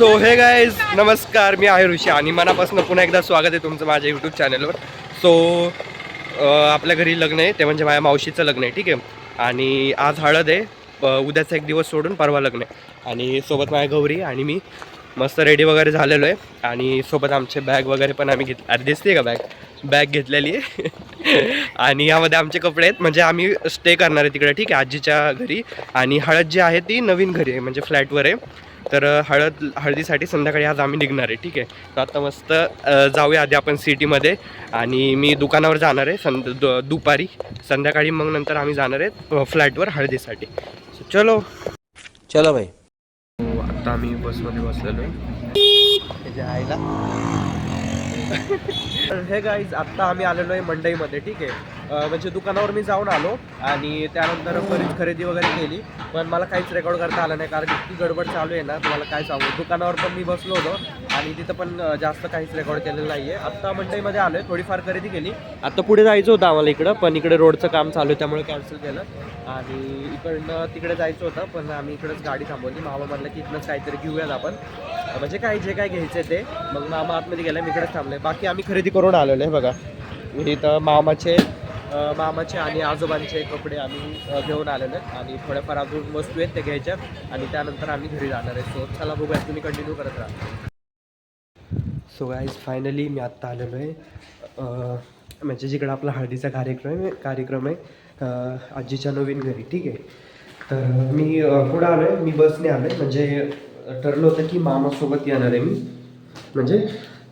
So हे guys नमस्कार मी आहे ऋषी आणि मनापासून पुन्हा एकदा स्वागत आहे तुमचं माझ्या यूट्यूब चॅनलवर सो आपल्या घरी लग्न आहे ते म्हणजे माझ्या मावशीचं लग्न आहे ठीक आहे? आणि आज हळद आहे उद्याचा एक दिवस सोडून परवा लग्न आहे. आणि सोबत माझ्या गौरी आणि मी मस्त रेडी वगैरे झालेलो आहे. आणि सोबत आमचे बॅग वगैरे पण आम्ही घेत अरे दिसते का बॅग बॅग घेतलेली आहे. आणि यामध्ये आमचे कपडे आहेत. म्हणजे आम्ही स्टे करणार आहे तिकडे. ठीक आहे आजीच्या घरी. आणि हळद जी आहे ती नवीन घरी आहे. म्हणजे फ्लॅटवर आहे. तर हळद हळदीसाठी संध्याकाळी आज आम्ही निघणार आहे. ठीक आहे. तर आता मस्त जाऊया आधी आपण सिटीमध्ये आणि मी दुकानावर जाणार आहे. संध दुपारी. संध्याकाळी मग नंतर आम्ही जाणार आहेत अ, फ्लॅटवर हळदीसाठी. चलो. चलो भाई. आता आम्ही बसमध्ये बसलेलो आहे. आईला हे गाईज आत्ता आम्ही आलेलो आहे मंडईमध्ये ठीक आहे? म्हणजे दुकानावर मी जाऊन आलो आणि त्यानंतर बरीच खरेदी वगैरे केली. पण मला काहीच रेकॉर्ड करता आलं नाही कारण इतकी गडबड चालू आहे ना तुम्हाला काय सांगू? दुकानावर पण मी बसलो होतो आणि तिथं पण जास्त काहीच रेकॉर्ड केलेलं नाही आहे आत्ता मंडईमध्ये आलो आहे थोडीफार खरेदी केली. आत्ता पुढे जायचं होतं आम्हाला इकडं पण इकडे रोडचं काम चालू आहे त्यामुळे कॅन्सल केलं. आणि इकडनं तिकडे जायचं होतं पण आम्ही इकडंच गाडी थांबवली. मामा म्हणलं की इथनंच काहीतरी घेऊयात आपण. म्हणजे काय जे काय घ्यायचं ते. मग मामा आतमध्ये गेला मी इकडेच थांबले बाकी आम्ही खरेदी करून आलेलो आहे बघा. इथं मामाचे मामाचे आणि आजोबांचे कपडे आम्ही घेऊन आलेलो आहेत. आणि थोड्याफार अजून वस्तू आहेत ते घ्यायच्यात आणि त्यानंतर आम्ही घरी जाणार आहे. सो चला बघूया तुम्ही कंटिन्यू करत राहा. सो गाईज फायनली मी आत्ता आलेलो आहे. म्हणजे जिकडं आपला हळदीचा कार्यक्रम आहे कार्यक्रम आहे आजीच्या नवीन घरी ठीक आहे? तर मी पुढं आलो आहे मी बसने आलो आहे म्हणजे ठरलं होतं की मामासोबत येणार आहे मी. म्हणजे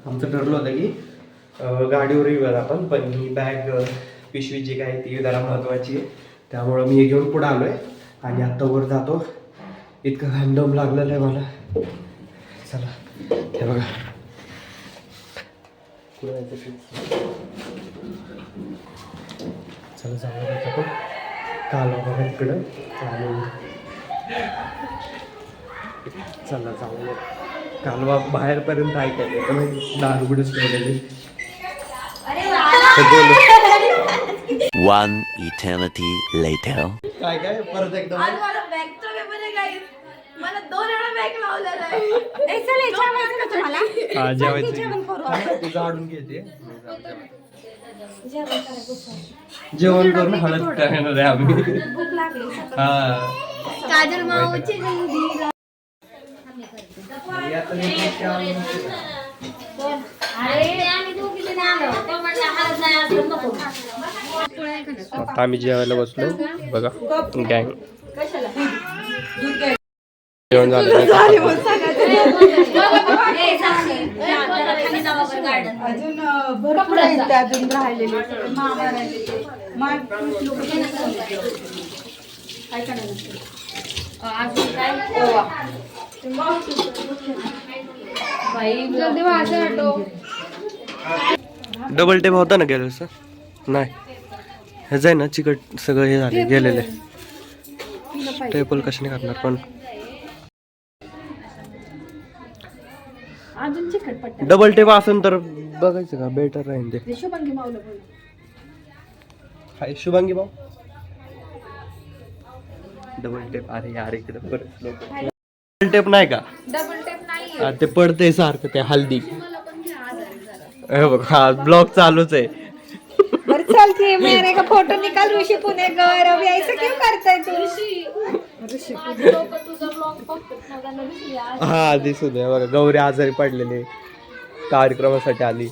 आमचं ठरलं होतं की गाडीवर येऊयात आपण पण ही बॅग पिशवी जी काय ती जरा महत्त्वाची आहे. त्यामुळं मी हे घेऊन पुढं आलो आहे आणि आत्ता वर जातो. इतकं हँडम लागलेलं आहे मला. चला हे बघा. कुठं जायचं? चला जाऊया आपण. काल बघा इकडं. आणि चला जाऊया. कालवा बाहेरपर्यंत ऐकायला म्हणजे दारुगडच ठेवलेले. One eternity later. काय काय? परत एकदा. आज मला बॅग तर म्हणजे काय मला दोन वेळा बॅग लावलेला आहे. तुम्हाला? हा, जेवायचं तुझं आडून घेते जेवण करून हळद करणार आहे आम्ही. भूक लागली हा. काजल मावची अरे आम्ही दोघी जण आलो तो म्हणला हळद नाही असं नको आता आम्ही जेवायला बसलो. बघा गँग जेवण झालं. अजून भरपूर आहेत ते अजून राहिलेले मामा राहिलेले मान काय अजून काय बाई जल्दी वाजव ऑटो डबल टेप होता ना गेलं सर नाही. हे जाय ना चिकट सगळं हे झाले गेलेले. टेबल कशाने करणार पण. डबल टेप असेल तर बघायचं का? बेटर राहील ते. शुभांगी बोल. हाय शुभांगी भाऊ. डबल टेप अरे यार इकडे परत डबल टेप नाही का? डबल टेप नाही ते पडते सारखं ते हल्दी. हे बघ हा ब्लॉग चालूच आहे. बर की मेरे का फोटो निकाल ऋषी पुणे घर अभी ऐसा क्यों करताय तू? लोक तुझा ब्लॉग बघतात ना त्यांना दिसली आज. हा दिसू दे बघा गौरी आजारी पडलेली कार्यक्रमासाठी आली.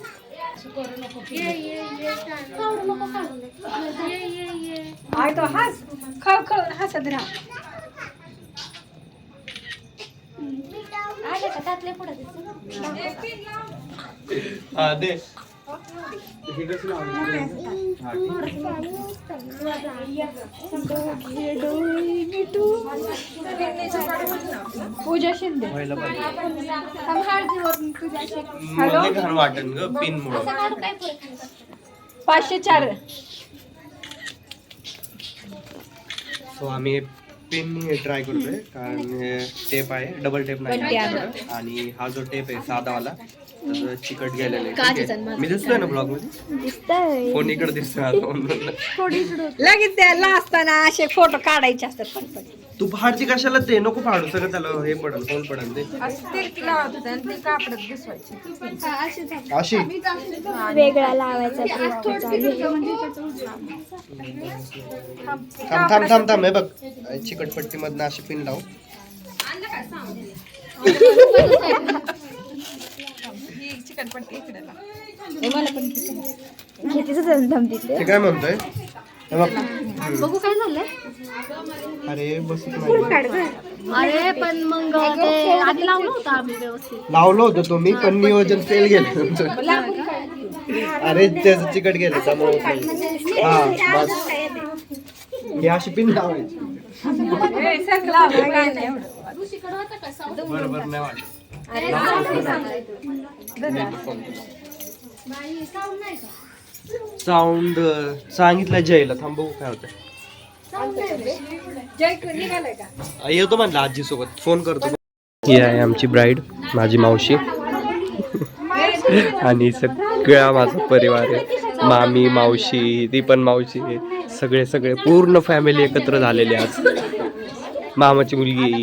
ये ये ये काढू नको काढू नको. ये ये ये आय तो हस खाव खाव हसत राहा. आले का? त्यातले पुढे हा दे. पूजा शिंदे. घाण वाटेल ग पिन मुळे. पाचशे चार. सो आम्ही पेननी ट्राय करतोय. कारण टेप आहे. डबल टेप नाही. आणि हा जो टेप आहे साधावाला चिकट गेलेलं आहे? मी दिसतोय ना ब्लॉगमध्ये? दिसतंय. फोन इकडे दिसतोय. लगेच त्याला असताना असे फोटो काढायचे असतात तू फाडची कशाला ते? नको फाडू सगळं त्याला हे पडल फोन पडल ते. अशी? वेगळा लावायचा. थांब थांब थांब थांब हे बघ. चिकटपट्टी मधनं अशी पिन लाव. तिथे. काय म्हणतोय? हे बघ. काय झालंय. अरे नाही अरे पण मग आधी लावलं होतं. आम्ही व्यवस्थित. लावलं होतं तो मी पण नियोजन फेल गेलं तुमचं. अरे त्याचं चिकट गेलं त्यामुळे. हा बस. ही अशी पिन लावायची. बरोबर नाही वाटत. साऊंड सांगितलं जयला. थांबू काय होतं. येतो म्हणलं आजी सोबत फोन करतो. ही आहे आमची ब्राईड माझी मावशी. आणि सगळा माझा परिवार आहे. मामी मावशी ती पण मावशी. सगळे सगळे पूर्ण फॅमिली एकत्र झालेली आज. मामाची मुलगी.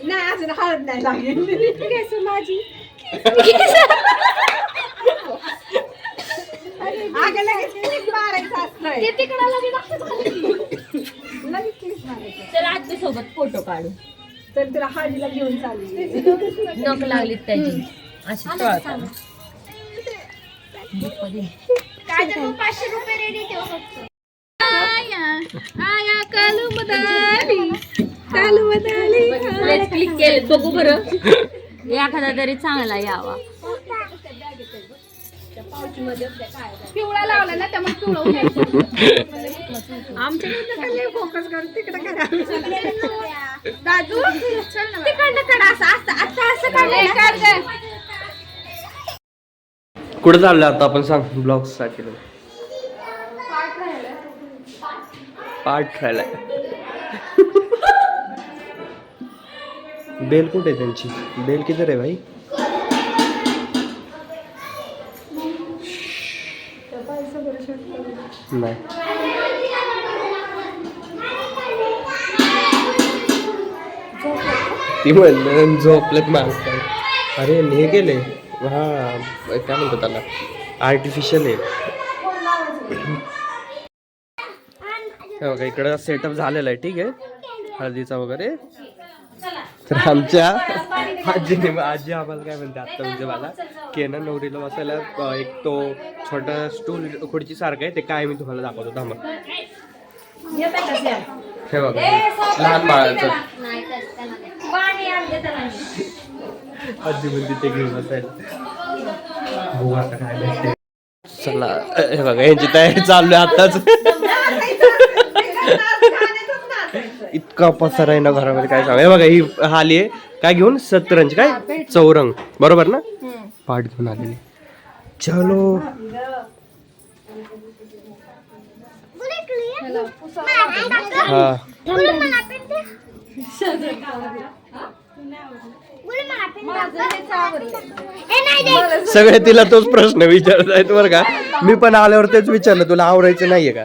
नाही अजून हळद नाही लागेल केस माझी अगं लगेच clip मारायचं असतंय. ते तिकडं लगेच दाखवत लगेच clip मारायचं. तर आजी सोबत फोटो काढू तर तुला हळदीला घेऊन चालली नक लागली त्याची अशी टळताना काय तर पाचशे रुपये रेडी ठेव आया कालू मदाली कालू मदाली. क्लिक केले बघू बरं. एखादा तरी चांगला यावा. पिवळा लावला ना त्यामुळे पिवळा आमच्याकडे फोकस करून तिकडे करा. दादू तिकडनं काढ असं असं आता असं काढ कुठं चाललं आता आपण सांग ब्लॉगसाठी. पाठ राहिलाय बेल कुठे आहे त्यांची? बेल किती आहे भाई? नाही. ती म्हणलं झोपलत माणसं अरे हे गेले. हा काय म्हणतो त्याला? आर्टिफिशियल आहे. बघा इकडं सेटअप झालेला आहे ठीक आहे? हळदीचा वगैरे. तर आमच्या आजीने आजी आम्हाला काय म्हणते आता म्हणजे मला की आहे ना नवरीला बसायला एक तो छोटा स्टूल खुर्ची सारखं आहे ते काय मी तुम्हाला दाखवतो थांबा. हे बघा लहान बाळाचं. आजी म्हणते ते घेऊन बसायला. चला हे बघा यांची तयारी चालू आहे आताच. इतका पसारा आहे ना घरामध्ये काय सांग हे बघा ही आली आहे. काय घेऊन? सतरंज काय? चौरंग. बरोबर ना? पाठ घेऊन आलेली. चलो. हा. सगळे तिला तोच प्रश्न विचारत आहेत बरं का. मी पण आल्यावर तेच विचारलं तुला आवरायचं नाहीये का?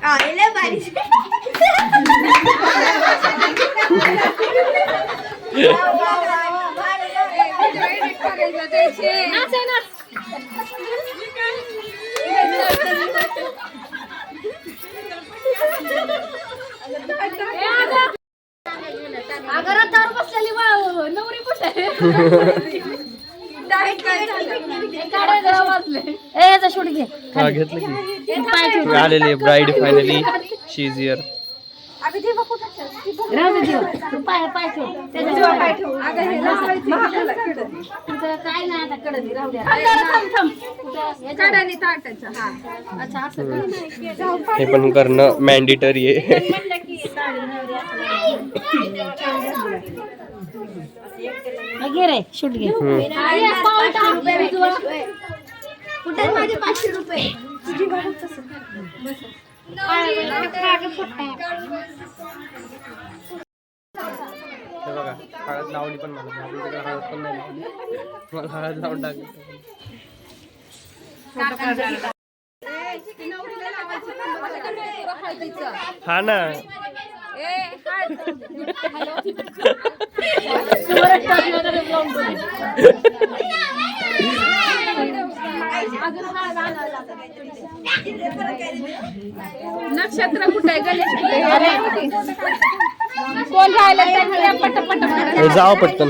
ए, wait, wait, wait. नसेल. कसं नाचणार आलेलं बारीक ए याचा शूट घे. हा घेतलं की. आलेली bride finally she is here राहू दे देव. तू पाय पाय ठेव. त्याच्या तिथं काय नाही आता कडे दे, राहू द्या. थांब थांब कुठं? याच्यावर. अच्छा असं का? हे पण करणं मॅन्डेटरी आहे. घे रे शूट घे. कुठे माझे पाचशे रुपये? हे बघा हळद लावली पण मला. आपल्या तिकडे हळद पण नाही लावली. मला हळद लावून टाकली. हा ना. नक्षत्र कुठे आहे? गणेश कोण राहिलं? त्यांना पट पट हे जावं पटकन.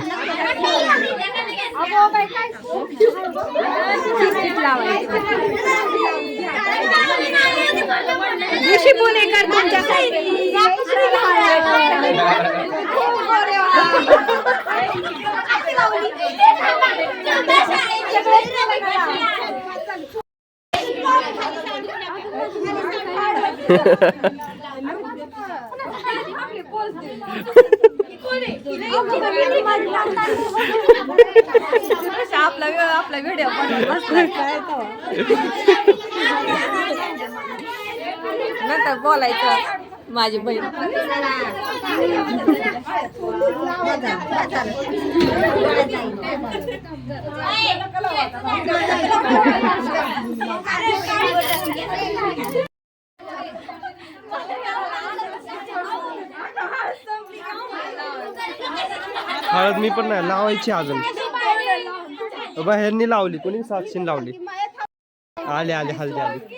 ऋषी पुणेकर तुमच्यासाठी आपला आपला व्हिडिओ नंतर बोलायचं. माझी बहीण. हळद मी पण नाही लावायची अजून. बाहेरनी लावली कोणी साक्षीने लावली? आले आले हल्दी आली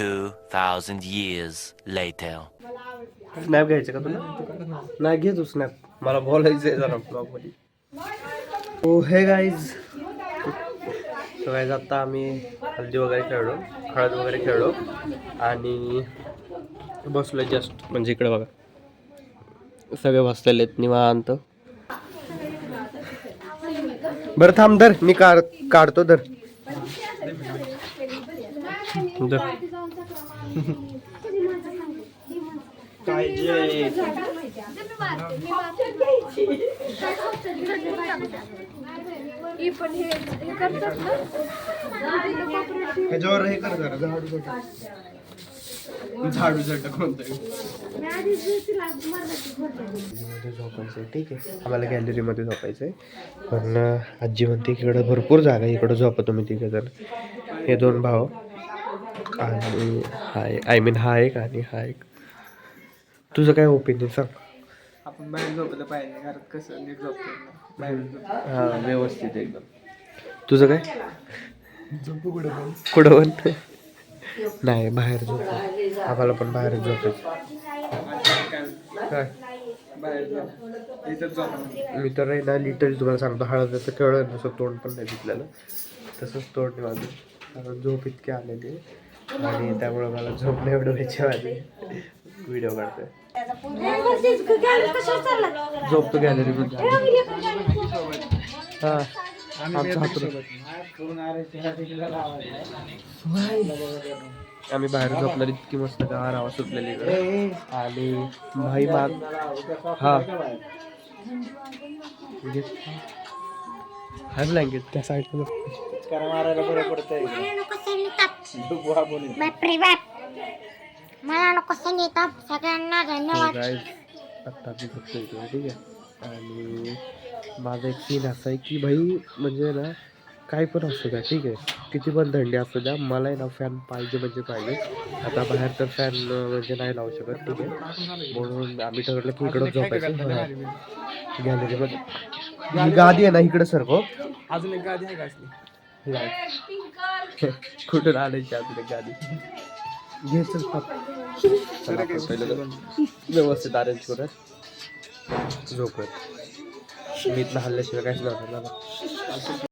Two thousand years later. Snap घ्यायचं का तुला? नाही घे तू स्नॅप मला बोलायचंय आहे जरा ब्लॉगमध्ये हो हे गाईज सो गाईज आता आम्ही हल्दी वगैरे खेळलो. हळद वगैरे खेळलो. आणि बसलो जस्ट म्हणजे इकडे बघा. सगळे बसलेले आहेत निवांत. बरं थांब धर. मी काढ काढतो धर. धर. पाहिजे ह्याच्यावर हे कर जरा झाडू झटक झाडू झटक म्हणतोय ठीक आहे. आम्हाला गॅलरीमध्ये झोपायचंय. पण आजी म्हणते की इकडं भरपूर जागा आहे इकडं झोपा तुम्ही तिघे जण. हे दोन भाव आणि हा एक आय मीन हा एक आणि हा एक. तुझं काय ओपिनियन सांग. आपण बाहेर झोपलं पाहिजे घरात कसं नीट झोपतो बाहेर झोप हा व्यवस्थित एकदम. तुझं काय? झोपू कुठं कुठं पण? नाही बाहेर झोप. आम्हाला पण बाहेर झोपायचं. काय? बाहेर झोप. मी तर आहे ना लिटरली तुम्हाला सांगतो हळदचं कळलं नसं तोंड पण नाही दिसलेलं. तसंच तोंड आहे माझं. कारण झोप इतकी आलेली आहे. आणि त्यामुळे मला झोप नाही एवढं व्हायची माझी. व्हिडिओ काढतोय. झोपतो हा. हातरू आम्ही बाहेर झोपणार इतकी मस्त गार आवाज सुटलेली आणि भाई माग हा. Hi blanket. त्या साईडला मारायला बरं पडतंय. बापरे बाप मला नको सगळ्यांना धन्यवाद. आत्ता मी फक्त इकडे ठीक आहे? आणि माझा एक सीन असा आहे की भाई म्हणजे ना काय पण असू द्या ठीक आहे? किती पण थंडी असू द्या मला आहे ना फॅन पाहिजे म्हणजे पाहिजे. आता बाहेर तर फॅन म्हणजे नाही लावू शकत ठीक आहे? म्हणून आम्ही ठरवलं की इकडं झोपायचं. गॅलरीमध्ये? ही गादी आहे ना इकडे सरको अजून एक गादी आहे का असली? कुठून आणायची आपली गाडी? गादी व्यवस्थित अरेंज करत झोपत मी इथलं हल्ल्याशिवाय काहीच नव्हतं